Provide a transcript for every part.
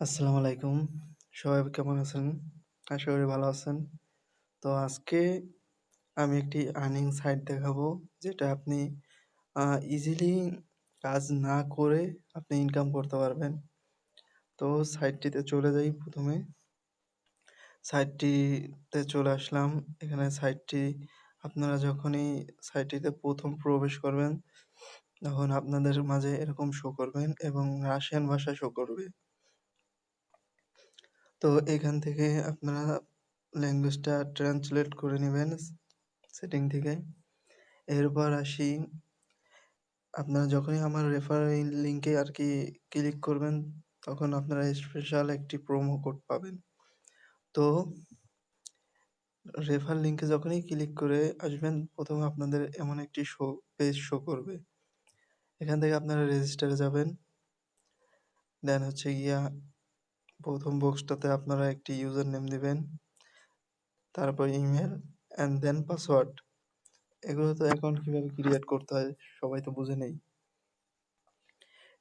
আসসালামু আলাইকুম। সবাই কেমন আছেন? আশা করি ভালো আছেন। তো আজকে আমি একটি আর্নিং সাইট দেখাবো যেটা আপনি ইজিলি কাজ না করে আপনি ইনকাম করতে পারবেন। তো সাইটটিতে চলে যাই প্রথমে সাইটটিতে চলে আসলাম। এখানে সাইটটি আপনারা যখনই সাইটটিতে প্রথম প্রবেশ করবেন, তখন আপনাদের মাঝে এরকম শো করবেন এবং রাশিয়ান ভাষায় শো করবে। তো এখান থেকে আপনারা ল্যাঙ্গুয়েজটা ট্রান্সলেট করে নেবেন সেটিং থেকে। এরপর আসি আপনারা যখনই আমার রেফারেল লিংকে আরকি ক্লিক করবেন, তখন আপনারা স্পেশাল একটি প্রোমো কোড পাবেন। তো রেফার লিংকে যখনই ক্লিক করে আসবেন, প্রথমে আপনাদের এমন একটি শো পেজ শো করবে। এখান থেকে আপনারা রেজিস্টারে যাবেন। দেন হচ্ছে গিয়া ১ম বক্সটাতে আপনারা একটি ইউজার নেম দিবেন। তারপর ইমেল অ্যান্ড দেন পাসওয়ার্ড। এগুলো তো অ্যাকাউন্ট কীভাবে ক্রিয়েট করতে হয় সবাই তো বুঝে নেই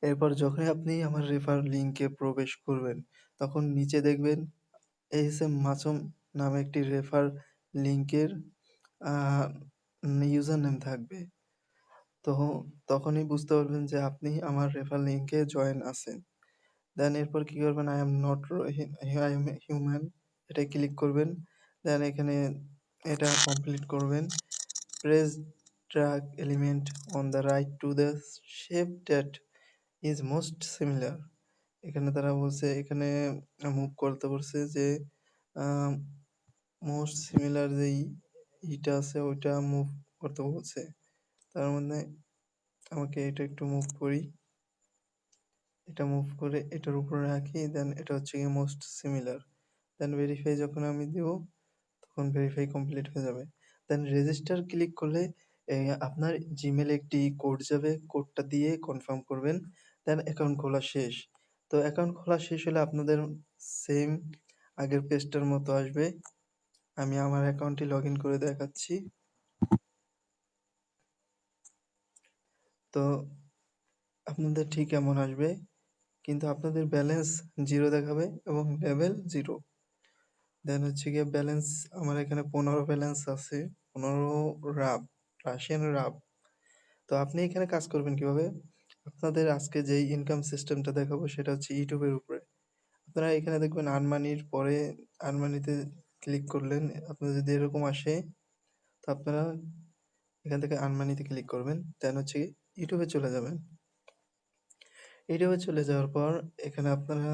এরপর যখনই আপনি আমার রেফার লিংকে প্রবেশ করবেন, তখন নিচে দেখবেন এএসএম মাসুম নামে একটি রেফার লিঙ্কের ইউজার নেম থাকবে। তো তখনই বুঝতে পারবেন যে আপনি আমার রেফার লিংকে জয়েন আছেন। দেন এরপর কি করবেন I am not I am human এটায় ক্লিক করবেন। দেন এখানে এটা কমপ্লিট করবেন। Press drag element on the right to the shape that is most similar. এখানে তারা বলছে, এখানে মুভ করতে বলছে যে মোস্ট সিমিলার যেই ইটা আছে, ওইটা মুভ করতে বলছে। তার মধ্যে আমাকে এটা একটু মুভ করি। এটা মুভ করে এটার উপরে রাখি দেন এটা হচ্ছে গিয়ে মোস্ট সিমিলার। দেন ভেরিফাই যখন আমি দিব, তখন ভেরিফাই কমপ্লিট হয়ে যাবে। দেন রেজিস্টার ক্লিক করলে আপনার জিমেইলে একটি কোড যাবে। কোডটা দিয়ে কনফার্ম করবেন। দেন অ্যাকাউন্ট খোলা শেষ। তো অ্যাকাউন্ট খোলা শেষ হলে আপনাদের সেম আগের পেজটার মতো আসবে। আমি আমার অ্যাকাউন্টটি লগইন করে দেখাচ্ছি। তো আপনাদের ঠিক এমন আসবে। কিন্তু আপনাদের ব্যালেন্স জিরো দেখাবে এবং লেভেল জিরো দেন হচ্ছে গিয়ে ব্যালেন্স আমার এখানে ১৫ ব্যালেন্স আছে। ১৫ রাব, রাশিয়ান রাব। তো আপনি এখানে কাজ করবেন কীভাবে? আপনাদের আজকে যেই ইনকাম সিস্টেমটা দেখাবো সেটা হচ্ছে ইউটিউবের উপরে। আপনারা এখানে দেখবেন আনমানির পরে আনমানিতে ক্লিক করলেন। আপনাদের যদি এরকম আসে, তো আপনারা এখান থেকে আনমানিতে ক্লিক করবেন। দেন হচ্ছে এ চলে যাবেন। ইউটিউবে চলে যাওয়ার পর এখানে আপনারা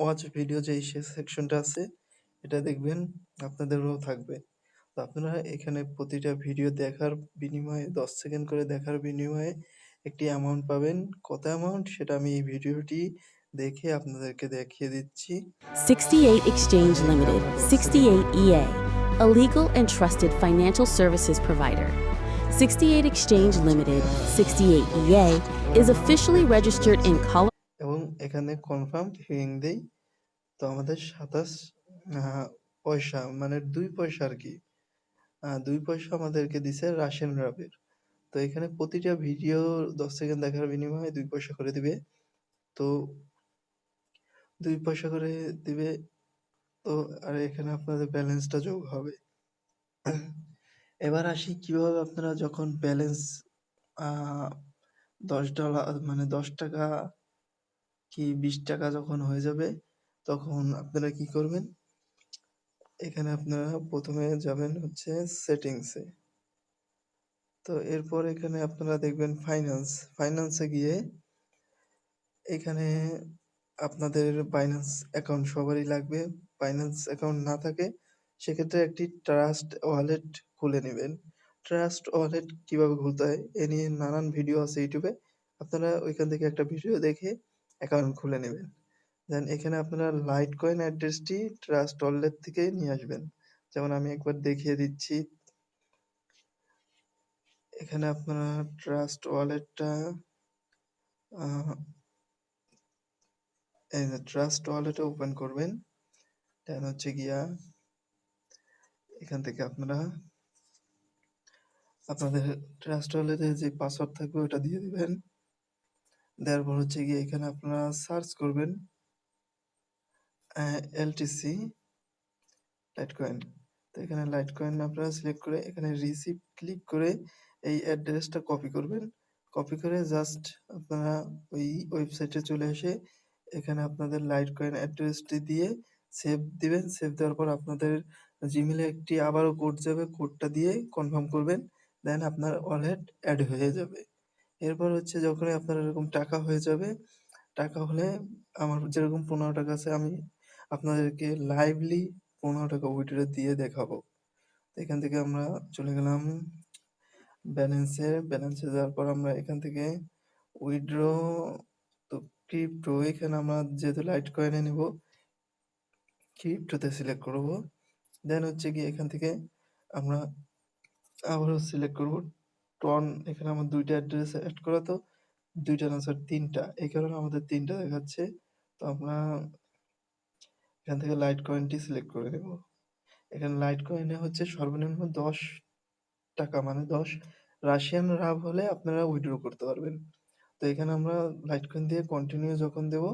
ওয়াচ ভিডিও যে সেকশনটা আছে, এটা দেখবেন আপনাদেরও থাকবে। তো আপনারা এখানে প্রতিটা ভিডিও দেখার বিনিময়ে ১০ সেকেন্ড করে দেখার বিনিময়ে একটি অ্যামাউন্ট পাবেন। কত অ্যামাউন্ট সেটা আমি এই ভিডিওটি দেখে আপনাদেরকে দেখিয়ে দিচ্ছি। 68 Exchange Limited, 68 EA, a legal and trusted financial services provider. 68 Exchange Limited, 68 EA, is officially registered in Colorado. এবং এখানে কনফার্ম হিং দেই। তো আমাদের ২৭ পয়সা মানে ২ পয়সা আরকি। আ ২ পয়সা আমাদেরকে দিছে রাশিয়ান রাবের। তো এখানে প্রতিটা ভিডিও ১০ সেকেন্ড দেখার বিনিময়ে ২ পয়সা করে দিবে। তো ২ পয়সা করে দিবে। তো আর এখানে আপনাদের ব্যালেন্সটা যোগ হবে। এবার আসি কীভাবে আপনারা যখন ব্যালেন্স আ $10 মানে ৳১০ কি ৳২০ যখন হয়ে যাবে, তখন আপনারা কি করবেন? এখানে আপনারা প্রথমে যাবেন হচ্ছে সেটিংসে তো এরপর এখানে আপনারা দেখবেন ফাইন্যান্স। ফাইন্যান্সে গিয়ে এখানে আপনাদের বাইন্যান্স অ্যাকাউন্ট সবারই লাগবে। বাইন্যান্স অ্যাকাউন্ট না থাকে সেক্ষেত্রে একটি ট্রাস্ট ওয়ালেট খুলে নিবেন। ট্রাস্ট ওয়ালেট কীভাবে খুলতে হয়, এ নিয়ে নানান ভিডিও আছে ইউটিউবে আপনারা ওইখান থেকে একটা ভিডিও দেখে অ্যাকাউন্ট খুলে নেবেন দেন এখানে আপনারা লাইট কয়েন অ্যাড্রেসটি ট্রাস্ট ওয়ালেট থেকে নিয়ে আসবেন। যেমন আমি একবার দেখিয়ে দিচ্ছি। এখানে আপনারা ট্রাস্ট ওয়ালেটটা এই যে ট্রাস্ট ওয়ালেটে ওপেন করবেন। দেন হচ্ছে গিয়া, এখান থেকে আপনারা আপনাদের ট্রাস্ট ওয়ালেটে যে পাসওয়ার্ড থাকবে ওটা দিয়ে দিবেন। দেওয়ার পর হচ্ছে গিয়ে এখানে আপনারা সার্চ করবেন এলটিসি লাইট কয়েন তো এখানে লাইট কয়েন আপনারা সিলেক্ট করে এখানে রিসিভ ক্লিক করে এই অ্যাড্রেসটা কপি করবেন। কপি করে জাস্ট আপনারা ওই ওয়েবসাইটে চলে এসে এখানে আপনাদের লাইট কয়েন অ্যাড্রেসটি দিয়ে সেভ দিবেন। সেভ দেওয়ার পর আপনাদের জিমেলে একটি আবারও কোড যাবে। কোডটা দিয়ে কনফার্ম করবেন। দেন আপনার ওয়ালেট অ্যাড হয়ে যাবে। এরপর হচ্ছে যখনই আপনার এরকম টাকা হয়ে যাবে, টাকা হলে আমার যেরকম ৳১৫ আছে আমি আপনাদেরকে লাইভলি ৳১৫ উইথড্র দিয়ে দেখাবো। এখান থেকে আমরা চলে গেলাম ব্যালেন্সে, ব্যালেন্সে যাওয়ার পর আমরা এখান থেকে উইথড্র তো ক্রিপ্টো এখানে আমরা যেহেতু লাইট কয়েনে নিবো ক্রিপ্টোতে সিলেক্ট করব। দেন হচ্ছে গিয়ে এখান থেকে আমরা আবারও সিলেক্ট করব টন এখানে আমার ২ টা অ্যাড্রেস এড করা তো ২ টা না সরি ৩ টা। এই কারণে আমাদের তিনটা দেখাচ্ছে। তো আমরা এখান থেকে লাইট কয়েনটি সিলেক্ট করে নেব। এখানে লাইটকয়েনে হচ্ছে সর্বনিম্ন ৳১০ মানে ১০ রাশিয়ান রাব হলে আপনারা উইথড্র করতে পারবেন। তো এখানে আমরা লাইট কয়েন দিয়ে কন্টিনিউ যখন দেব,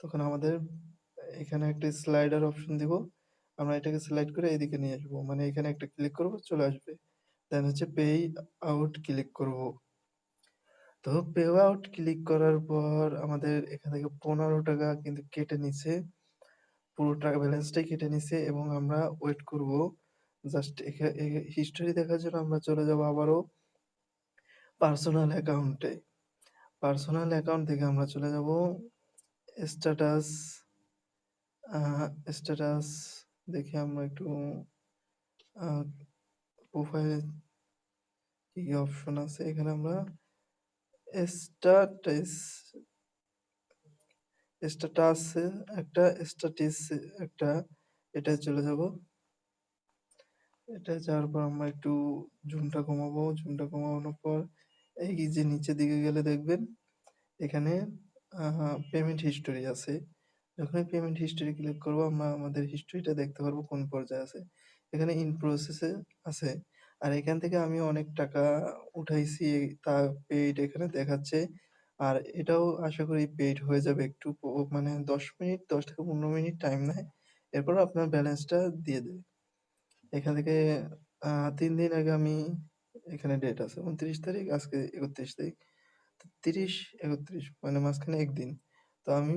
তখন আমাদের এখানে একটা স্লাইডার অপশন দিব। আমরা এটাকে স্লাইড করে এদিকে নিয়ে আসব। মানে এখানে একটা ক্লিক করব চলে আসবে। দেন হচ্ছে পে আউট ক্লিক করব। তো পে আউট ক্লিক করার পর আমাদের এখান থেকে ৳১৫ কিন্তু কেটে নিছে। পুরো টাকা ব্যালেন্সটাই কেটে নিছে এবং আমরা ওয়েট করব। জাস্ট হিস্টোরি দেখার জন্য আমরা চলে যাব আবারও পার্সোনাল অ্যাকাউন্টে। পার্সোনাল অ্যাকাউন্ট থেকে আমরা চলে যাব স্ট্যাটাস স্ট্যাটাস দেখে আমরা একটু প্রোফাইলে কি, অপশন আছে এখানে আমরা স্ট্যাটাস স্ট্যাটাসে একটা স্ট্যাটিসে একটা এটায় চলে যাব। এটায় যাওয়ার পর আমরা একটু জুমটা কমাবো। জুমটা কমানোর পর এই যে নিচের দিকে গেলে দেখবেন এখানে পেমেন্ট হিস্টোরি আছে। যখনই পেমেন্ট হিস্টোরি ক্লিক করব আমরা আমাদের হিস্টোরিটা দেখতে পারব কোন পর্যায়ে আছে। এখানে ইন প্রসেস আছে। আর এখান থেকে আমি অনেক টাকা উঠাইছি তা পেইড এখানে দেখাচ্ছে। আর এটাও আশা করি পেইড হয়ে যাবে একটু মানে ১০ মিনিট ১০ থেকে ১৫ মিনিট টাইম নেয়। এরপর আপনার ব্যালেন্সটা দিয়ে দেবে। এখান থেকে ৩ দিন আগে আমি এখানে ডেট আছে ২৯ তারিখ, আজকে ৩১ তারিখ। তো ৩০, ৩১ মানে মাঝখানে একদিন। তো আমি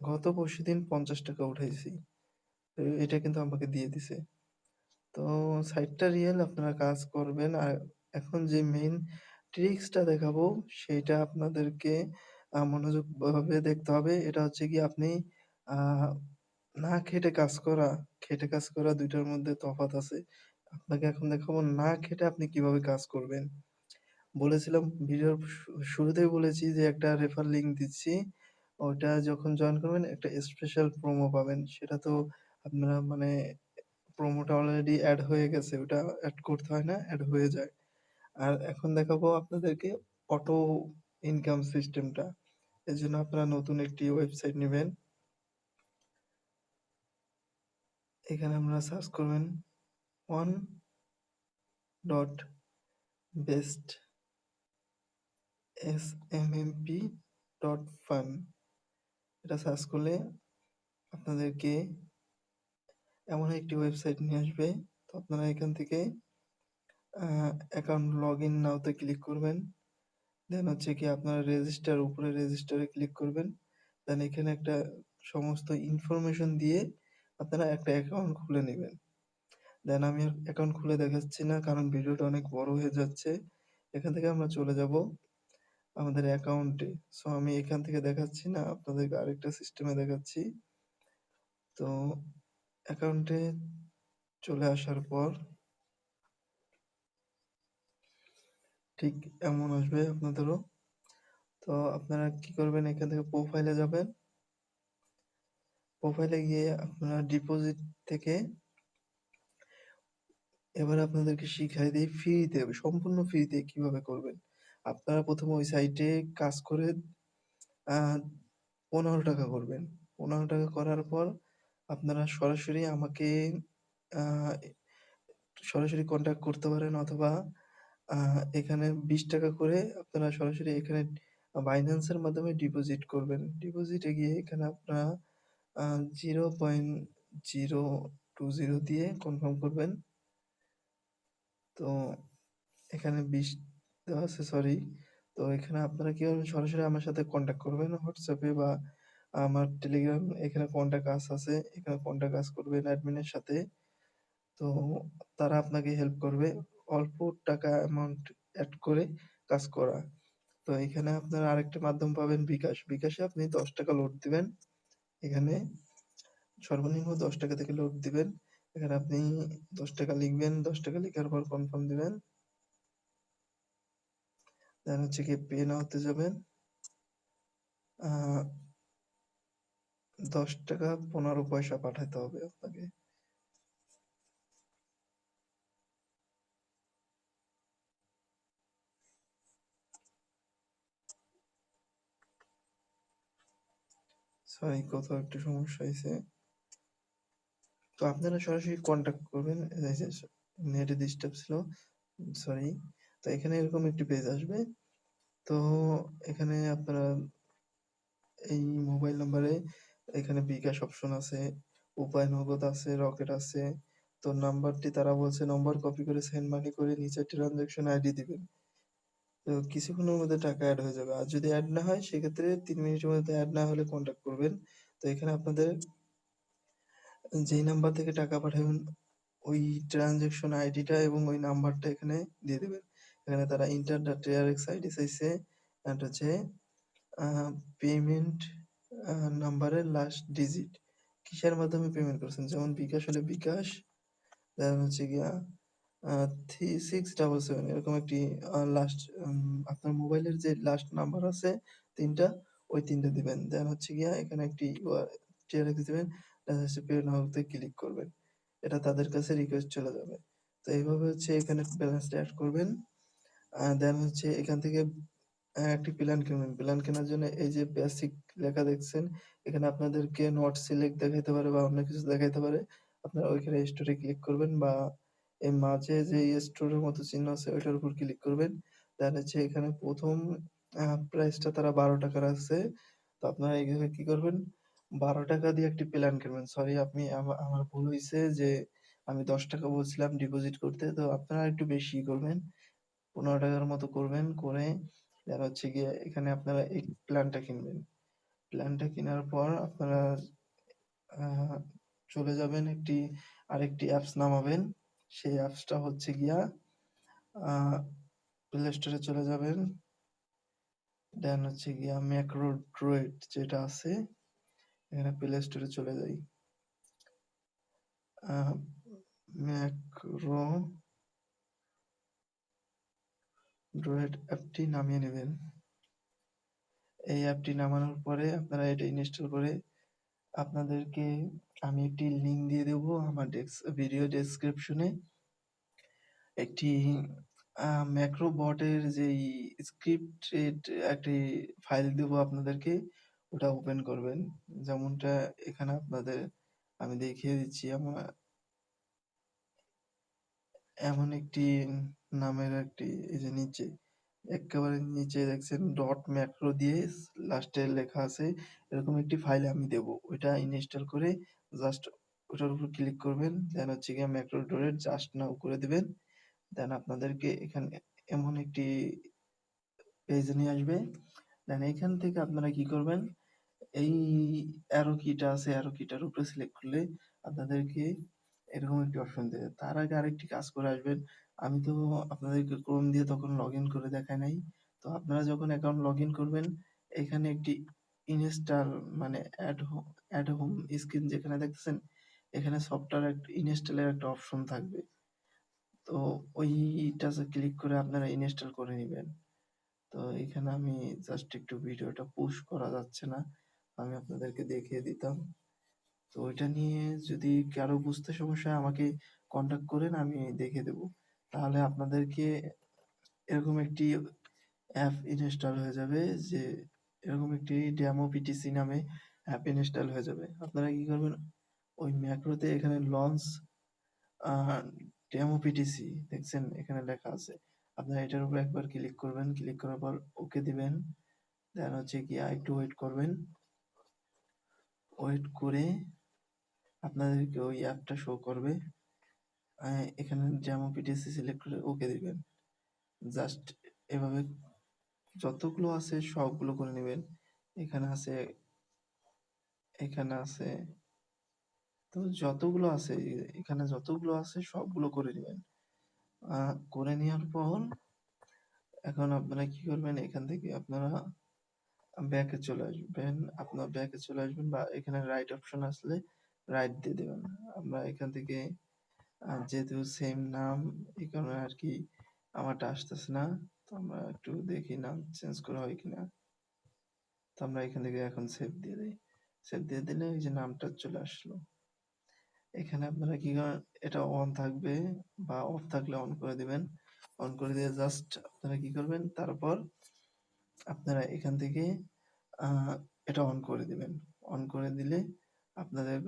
গত পরশুদিন ৳৫০ উঠাইছি। তো এটা কিন্তু আমাকে দিয়ে দিছে। তো সাইটটা রিয়েল আপনারা কাজ করবেন। আর এখন যে মেইন ট্রিক্সটা দেখাবো সেইটা আপনাদেরকে আ মনোযোগভাবে দেখতে হবে। এটা হচ্ছে কি আপনি আ না খেটে কাজ করা, খেটে কাজ করা দুইটার মধ্যে তফাৎ আছে। আপনাকে এখন দেখাবো না খেটে আপনি কীভাবে কাজ করবেন। বলেছিলাম ভিডিওর শুরুতেই বলেছি যে একটা রেফার লিংক দিচ্ছি। ওটা যখন জয়েন করবেন একটা স্পেশাল প্রোমো পাবেন। সেটা তো আপনারা মানে প্রোমোটা অলরেডি এড হয়ে গেছে। ওটা এড করতে হয় না, এড হয়ে যায়। আর এখন দেখাবো আপনাদেরকে অটো ইনকাম সিস্টেমটা। জন্য আপনারা নতুন একটি ওয়েবসাইট নেবেন এখানে আমরা সার্চ করবেন one dot best SMMP dot fun এটা সার্চ করলে আপনাদেরকে এমন একটি ওয়েবসাইট নিয়ে আসবে। তো আপনারা এখান থেকে অ্যাকাউন্ট লগ ইন নাওতে ক্লিক করবেন। দেন হচ্ছে কি আপনারা রেজিস্টার উপরে রেজিস্টারে ক্লিক করবেন। দেন এখানে একটা সমস্ত ইনফরমেশন দিয়ে আপনারা একটা অ্যাকাউন্ট খুলে নেবেন দেন আমি অ্যাকাউন্ট খুলে দেখাচ্ছি না কারণ ভিডিওটা অনেক বড় হয়ে যাচ্ছে। এখান থেকে আমরা চলে যাব আমাদের অ্যাকাউন্টে। সো আমি এখান থেকে দেখাচ্ছি না, আপনাদেরকে আরেকটা সিস্টেমে দেখাচ্ছি। তো অ্যাকাউন্টে চলে আসার পর ঠিক এমন আসবে আপনাদেরও। তো আপনারা কি করবেন এখান থেকে প্রোফাইলে যাবেন। প্রোফাইলে গিয়ে আপনারা ডিপোজিট থেকে এবার আপনাদেরকে শিখাই দেই ফ্রিতে, সম্পূর্ণ ফ্রিতে কীভাবে করবেন। আপনারা ১ম এ ওই সাইটে কাজ করে পনেরো টাকা করবেন। ৳১৫ করার পর আপনারা সরাসরি আমাকে সরাসরি কনট্যাক্ট করতে পারেন অথবা, আ, এখানে ৳২০ করে আপনারা সরাসরি এখানে বাইন্যান্সের মাধ্যমে ডিপোজিট করবেন। ডিপোজিটে গিয়ে এখানে আপনারা, আ 0.020 দিয়ে কনফার্ম করবেন। তো এখানে 20 দেওয়া আছে সরি। তো এখানে আপনারা কি করবেন সরাসরি আমার সাথে কনট্যাক্ট করবেন হোয়াটসঅ্যাপে বা আমার টেলিগ্রাম, এখানে কনট্যাক্ট আস আছে। এখানে কনট্যাক্ট আস করবেন অ্যাডমিনের সাথে। তো তারা আপনাকে হেল্প করবে। অল্প টাকা অ্যামাউন্ট অ্যাড করে কাজ করা। তো এখানে আপনারা আরেকটা মাধ্যম পাবেন বিকাশ। বিকাশে আপনি ৳10 লোড দিবেন। এখানে সর্বনিম্ন ৳10 থেকে লোড দিবেন। এখানে আপনি ৳10 লিখবেন। ৳10 লিখার পর কনফার্ম দিবেন। দেন হচ্ছে কি পে নাও-তে যাবেন। আ ৳10.15 পাঠাইতে হবে আপনাকে। সরি কোথাও একটু সমস্যা হইছে। তো আপনারা সরাসরি কনট্যাক্ট করবেন। নেটে ডিস্টার্ব ছিল। সরি। তো এখানে এরকম একটি পেজ আসবে। তো এখানে আপনারা এই মোবাইল নাম্বারে এখানে বিকাশ অপশন আছে, উপায় নগদ আছে, রকেট আছে। তো নাম্বারটি তারা বলছে নম্বর কপি করে সেন্ড মানি করে নিচে ট্রান্সেকশন আইডি দিবেন। তো কিছুক্ষণের মধ্যে টাকা অ্যাড হয়ে যাবে। আর যদি অ্যাড না হয় সেক্ষেত্রে তিন মিনিটের মধ্যে অ্যাড না হলে কনট্যাক্ট করবেন। তো এখানে আপনাদের যেই নাম্বার থেকে টাকা পাঠাবেন ওই ট্রান্সেকশন আইডিটা এবং ওই নাম্বারটা এখানে দিয়ে দেবেন এখানে তারা এন্টার দ্য TRX আইডি চাইছে অ্যান্ড হচ্ছে পেমেন্ট নাম্বারের লাস্ট ডিজিট। কিসের মাধ্যমে পেমেন্ট করছেন? যেমন বিকাশ হলে বিকাশ, দেন হচ্ছে গিয়া থ্রি সিক্স ডাবল সেভেন এরকম একটি লাস্ট আপনার মোবাইলের যে লাস্ট নাম্বার আছে তিনটা ওই ৩ টা দিবেন। দেন হচ্ছে গিয়া এখানে একটি TRX দিবেন। হচ্ছে পে নাও-তে ক্লিক করবেন। এটা তাদের কাছে রিকোয়েস্ট চলে যাবে। তো এইভাবে হচ্ছে এখানে ব্যালেন্সটা অ্যাড করবেন। দেন হচ্ছে এখান থেকে আ একটি প্ল্যান কিনবেন। প্ল্যান কেনার জন্য এই যে বেসিক লেখা দেখছেন, এখানে আপনাদেরকে নট সিলেক্ট দেখাইতে পারে বা অন্য কিছু দেখাইতে পারে। আপনারা ওইখানে স্টোরে ক্লিক করবেন বা এই মাঝে যে স্টোরের মতো চিহ্ন আছে ওইটার উপর ক্লিক করবেন। দেন হচ্ছে এখানে প্রথম প্রাইসটা তারা ৳১২ রাখছে। তো আপনারা এখানে কি করবেন ৳১২ দিয়ে একটি প্ল্যান কিনবেন। সরি আপনি আমা আমার ভুল হইছে যে আমি ৳১০ বলছিলাম ডিপোজিট করতে। তো আপনারা একটু বেশি করবেন। ৳১৫ টাকার মতো করবেন। করে দেন হচ্ছে গিয়ে এখানে আপনারা এই প্ল্যানটা কিনবেন। প্ল্যানটা কেনার পর আপনারা চলে যাবেন একটি আরেকটি অ্যাপস নামাবেন। সেই অ্যাপসটা হচ্ছে গিয়া প্লে স্টোরে চলে যাবেন। দেন হচ্ছে গিয়া ম্যাক্রো ড্রয়েড যেটা আছে, এখানে প্লে স্টোরে চলে যাই। ম্যাক্রো ড্রয়েড অ্যাপটি নামিয়ে নেবেন এই অ্যাপটি নামানোর পরে আপনারা এটা ইনস্টল করে আপনাদেরকে আমি একটি লিংক দিয়ে দেব আমার ডেক্স ভিডিও ডেসক্রিপশনে। একটি ম্যাক্রো বটের যেই স্ক্রিপ্টেড একটি ফাইল দেব আপনাদেরকে, ওটা ওপেন করবেন। যেমনটা এখানে আপনাদের আমি দেখিয়ে দিচ্ছি আমা এমন একটি নামের একটি এই যে নিচে, এক্কেবারে নিচে দেখছেন ডট ম্যাক্রো দিয়ে লাস্টে লেখা আছে, এরকম একটি ফাইল আমি দেব। ওইটা ইনস্টল করে জাস্ট ওটার উপর ক্লিক করবেন। দেন হচ্ছে গিয়ে ম্যাক্রো ড্রয়েড জাস্ট নাও করে দিবেন। দেন আপনাদেরকে এখানে এমন একটি পেজ নিয়ে আসবে। দেন এখান থেকে আপনারা কি করবেন, এই অ্যারো কিটা আছে, অ্যারো কিটার উপরে সিলেক্ট করলে আপনাদেরকে এরকম একটি অপশন দেবে। তার আগে আরেকটি কাজ করে আসবেন। আমি তো আপনাদেরকে ক্রোম দিয়ে তখন লগইন করে দেখাই নাই। তো আপনারা যখন অ্যাকাউন্ট লগইন করবেন, এখানে একটি ইনস্টল মানে অ্যাড হো অ্যাট হোম স্ক্রিন যেখানে দেখতেছেন, এখানে সফটওয়্যার ইনস্টলের একটা অপশন থাকবে। তো ওইটাতে ক্লিক করে আপনারা ইনস্টল করে নেবেন তো এখানে আমি জাস্ট একটু ভিডিওটা পুশ করা যাচ্ছে না। আমি আপনাদেরকে দেখিয়ে দিতাম। তো ওইটা নিয়ে যদি কারও বুঝতে সমস্যা হয় আমাকে কন্ট্যাক্ট করেন, আমি দেখে দেব। তাহলে আপনাদেরকে এরকম একটি অ্যাপ ইনস্টল হয়ে যাবে যে, এরকম একটি ডেমো পিটিসি নামে অ্যাপ ইনস্টল হয়ে যাবে। আপনারা কি করবেন ওই ম্যাক্রোতে এখানে লঞ্চ ডেমো পিটিসি দেখছেন এখানে লেখা আছে। আপনারা এটার উপর একবার ক্লিক করবেন। ক্লিক করার পর ওকে দিবেন। দেন হচ্ছে গিয়ে আরেকটু ওয়েট করবেন। ওয়েট করে আপনাদেরকে ওই অ্যাপটা শো করবে। এখানে যেমন পিটিসি সিলেক্ট করে ওকে দিবেন। জাস্ট এভাবে যতগুলো আছে সবগুলো করে নেবেন। এখানে আছে এখানে আছে, তো যতগুলো আছে, এখানে যতগুলো আছে সবগুলো করে নেবেন। করে নেওয়ার পর এখন আপনারা কি করবেন, এখান থেকে আপনারা ব্যাকে চলে আসবেন। আপনার ব্যাকে চলে আসবেন বা এখানে রাইট অপশন আসলে রাইট দিয়ে দেবেন। আমরা এখান থেকে যেহেতু সেম নাম এই কারণে আর কি আমারটা আসতেছে না। তো আমরা একটু দেখি নাম চেঞ্জ করা হয় কিনা। তো আমরা এখান থেকে এখন সেভ দিয়ে দিই। সেভ দিয়ে দিলে এই যে নামটা চলে আসলো। এখানে আপনারা কি করেন এটা অন থাকবে বা অফ থাকলে অন করে দিবেন। অন করে দিয়ে জাস্ট আপনারা কি করবেন তারপর আপনারা এখান থেকে আহ, এটা অন করে দিবেন। অন করে দিলে আপনাদের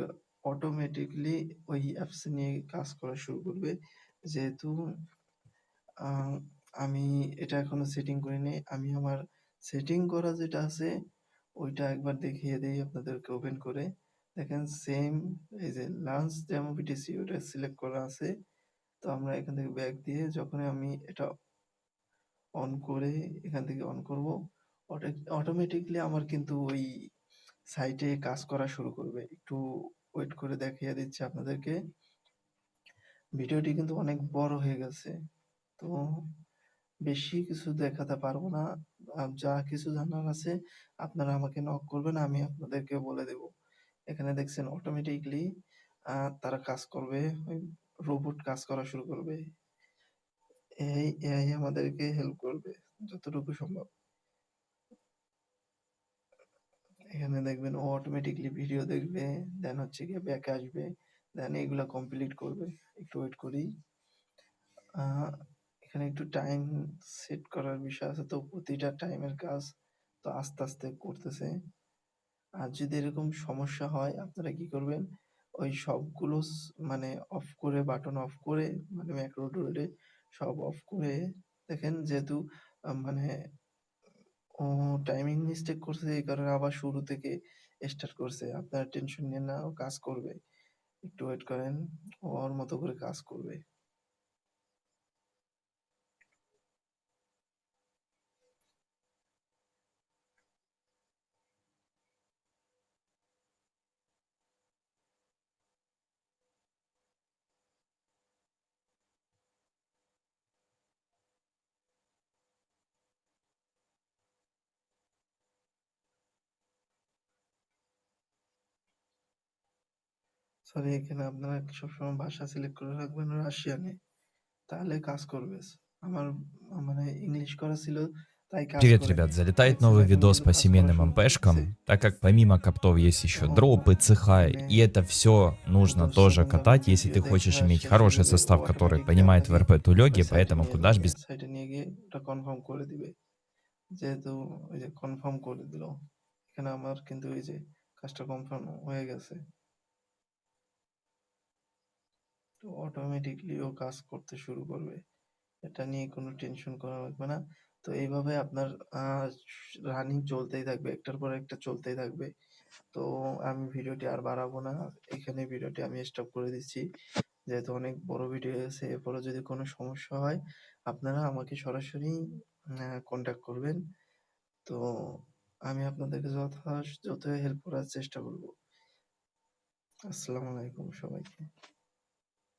অটোমেটিকলি ওই অ্যাপস নিয়ে কাজ করা শুরু করবে। যেহেতু আমি এটা এখনও সেটিং করিনি। আমি আমার সেটিং করা যেটা আছে, ওইটা একবার দেখিয়ে দিই আপনাদেরকে ওপেন করে। দেখেন সেম এই যে লাঞ্চ যেমন বিটিসি ওটা সিলেক্ট করা আছে। তো আমরা এখান থেকে ব্যাক দিয়ে যখন আমি এটা অন করে এখান থেকে অন করব অটোমেটিকলি আমার কিন্তু ওই সাইটে কাজ করা শুরু করবে। একটু ওয়েট করে দেখিয়ে দিচ্ছি আপনাদেরকে। ভিডিওটি কিন্তু অনেক বড় হয়ে গেছে, তো বেশি কিছু দেখাতে পারব না। যা কিছু জানার আছে আপনারা আমাকে নক করবেন, আমি আপনাদেরকে বলে দেব। এখানে দেখছেন অটোমেটিকলি তারা কাজ করবে রোবট কাজ করা শুরু করবে। এই এআই আমাদেরকে হেল্প করবে, যতটুকু সম্ভব। এখানে দেখবেন ও অটোমেটিকলি ভিডিও দেখবে দেন হচ্ছে গিয়ে ব্যাকে আসবে দেন এগুলা কমপ্লিট করবে। একটু ওয়েট করি এখানে একটু টাইম সেট করার বিষয় আছে তো, প্রতিটা টাইমের কাজ তো আস্তে আস্তে করতেছে। আর যদি এরকম সমস্যা হয়, আপনারা কি করবেন? ওই সবগুলো মানে অফ করে বাটন অফ করে মানে ম্যাক্রো সব অফ করে দেখেন যেহেতু মানে ও টাইমিং মিস্টেক করছে, এই কারণে আবার শুরু থেকে স্টার্ট করছে। আপনারা টেনশন নিয়ে না, ও কাজ করবে। একটু ওয়েট করেন, ওর মতো করে কাজ করবে। সরি এখানে আপনারা সবসময় ভাষা সিলেক্ট করে রাখবেন রাশিয়ানে তাহলে কাজ করবে আমার মানে ইংলিশ করা ছিল তাই কাজ Привет, করে ребят! নাই। Залетает দেখছেন новый এখন видос কিন্তু по কাজ করা семейным শুরু МПшкам, করতেছে। так как помимо коптов есть еще О, дропы, цеха, блин. и это все нужно Это всё тоже надо катать, будет если ты видео хочешь дальше иметь сейчас хороший будет состав, вот который автоматически понимает в আপনাকে РП Тулеги, ওই поэтому সাইটে куда ж নিয়ে без... যাবে, সাইটে নিয়ে গিয়ে ওটা কনফার্ম করে দিবে যেহেতু ওই যে কনফার্ম করে দিল এখানে আমার কিন্তু ওই যে কাজটা কনফার্ম হয়ে গেছে তো অটোমেটিকলি ও কাজ করতে শুরু করবে। এটা নিয়ে কোনো টেনশন করা লাগবে না। তো এইভাবে আপনার রানিং চলতেই থাকবে, একটার পর একটা চলতেই থাকবে। তো আমি ভিডিওটি আর বাড়াবো না। এখানে ভিডিওটি আমি স্টপ করে দিচ্ছি। যেহেতু অনেক বড় ভিডিও আছে এরপরে যদি কোনো সমস্যা হয়, আপনারা আমাকে সরাসরি কন্ট্যাক্ট করবেন। তো আমি আপনাদেরকে যথা যত হেল্প করার চেষ্টা করব। আসসালামু আলাইকুম সবাইকে।